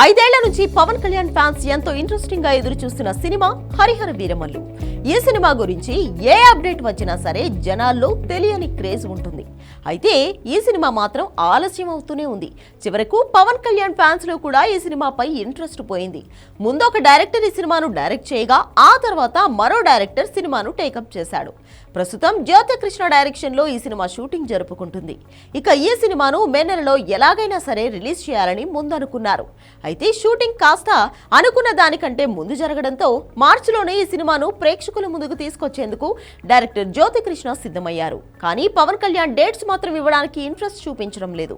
ఐదేళ్ళ నుంచి పవన్ కళ్యాణ్ ఫ్యాన్స్ ఎంతో ఇంట్రెస్టింగ్గా ఎదురు చూస్తున్న సినిమా హరిహర వీరమల్లు. ఈ సినిమా గురించి ఏ అప్డేట్ వచ్చినా సరే జనాల్లో తెలియని క్రేజ్ ఉంటుంది. అయితే ఈ సినిమా మాత్రం ఆలస్యం అవుతూనే ఉంది. చివరకు పవన్ కళ్యాణ్ ఫ్యాన్స్లో కూడా ఈ సినిమాపై ఇంట్రెస్ట్ పోయింది. ముందు ఒక డైరెక్టర్ ఈ సినిమాను డైరెక్ట్ చేయగా ఆ తర్వాత మరో డైరెక్టర్ సినిమాను టేకప్ చేశాడు. ప్రస్తుతం జ్యోతికృష్ణ డైరెక్షన్లో ఈ సినిమా షూటింగ్ జరుపుకుంటుంది. ఇక ఈ సినిమాను మే నెలలో ఎలాగైనా సరే రిలీజ్ చేయాలని ముందనుకున్నారు. అయితే షూటింగ్ కాస్త అనుకున్న దానికంటే ముందు జరగడంతో మార్చిలోనే ఈ సినిమాను ప్రేక్షకుల ముందుకు తీసుకొచ్చేందుకు డైరెక్టర్ జ్యోతికృష్ణ సిద్ధమయ్యారు. కానీ పవన్ కళ్యాణ్ డేట్స్ మాత్రం ఇవ్వడానికి ఇంట్రెస్ట్ చూపించడం లేదు.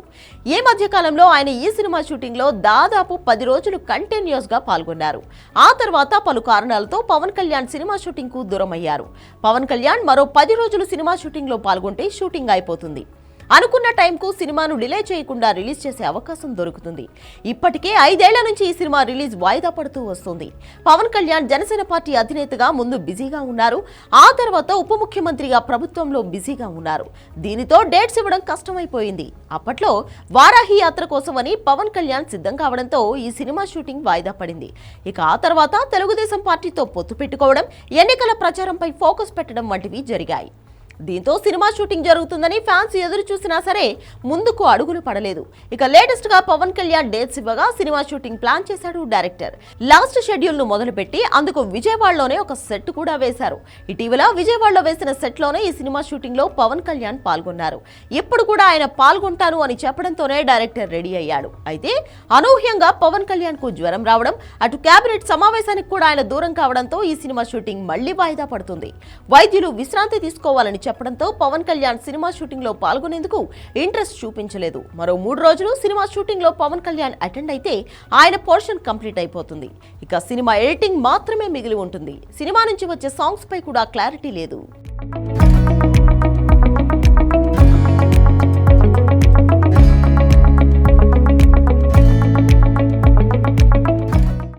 ఈ మధ్య కాలంలో ఆయన ఈ సినిమా షూటింగ్లో దాదాపు పది రోజులు కంటిన్యూస్గా పాల్గొన్నారు. ఆ తర్వాత పలు కారణాలతో పవన్ కళ్యాణ్ సినిమా షూటింగ్కు దూరమయ్యారు. పవన్ కళ్యాణ్ మరో పది రోజులు సినిమా షూటింగ్లో పాల్గొంటే షూటింగ్ అయిపోతుంది. అనుకున్న టైంకు సినిమాను డిలే చేయకుండా రిలీజ్ చేసే అవకాశం దొరుకుతుంది. ఇప్పటికే ఐదేళ్ళ నుంచి ఈ సినిమా రిలీజ్ వాయిదా పడుతూ వస్తుంది. పవన్ కళ్యాణ్ జనసేన పార్టీ అధినేతగా ముందు బిజీగా ఉన్నారు. ఆ తర్వాత ఉప ముఖ్యమంత్రిగా ప్రభుత్వంలో బిజీగా ఉన్నారు. దీనితో డేట్స్ ఇవ్వడం కష్టమైపోయింది. అప్పట్లో వారాహి యాత్ర కోసమని పవన్ కళ్యాణ్ సిద్ధం కావడంతో ఈ సినిమా షూటింగ్ వాయిదా పడింది. ఇక ఆ తర్వాత తెలుగుదేశం పార్టీతో పొత్తు పెట్టుకోవడం ఎన్నికల ప్రచారంపై ఫోకస్ పెట్టడం వంటివి జరిగాయి. దీంతో సినిమా షూటింగ్ జరుగుతుందని ఫ్యాన్స్ ఎదురు చూసినా సరే ముందుకు అడుగులు పడలేదు. ఇక లేటెస్ట్గా పవన్ కళ్యాణ్ డేట్స్ ఇవ్వగా సినిమా షూటింగ్ ప్లాన్ చేశాడు డైరెక్టర్. లాస్ట్ షెడ్యూల్ను మొదలుపెట్టి అందుకు విజయవాడలోనే ఒక సెట్ కూడా వేశారు. ఇటీవల విజయవాడలో వేసిన సెట్లోనే ఈ సినిమా షూటింగ్లో పవన్ కళ్యాణ్ పాల్గొన్నారు. ఇప్పుడు కూడా ఆయన పాల్గొంటాను అని చెప్పడంతోనే డైరెక్టర్ రెడీ అయ్యాడు. అయితే అనూహ్యంగా పవన్ కళ్యాణ్కు జ్వరం రావడం అటు కేబినెట్ సమావేశానికి కూడా ఆయన దూరం కావడంతో ఈ సినిమా షూటింగ్ మళ్ళీ వాయిదా పడుతుంది. వైద్యులు విశ్రాంతి తీసుకోవాలని చెప్పడంతో పవన్ కళ్యాణ్ సినిమా షూటింగ్లో పాల్గొనేందుకు ఇంట్రెస్ట్ చూపించలేదు. మరో మూడు రోజులు సినిమా షూటింగ్లో పవన్ కళ్యాణ్ అటెండ్ అయితే ఆయన పోర్షన్ కంప్లీట్ అయిపోతుంది. ఇక సినిమా ఎడిటింగ్ మాత్రమే మిగిలి ఉంటుంది. సినిమా నుంచి వచ్చే సాంగ్స్ పై కూడా క్లారిటీ లేదు.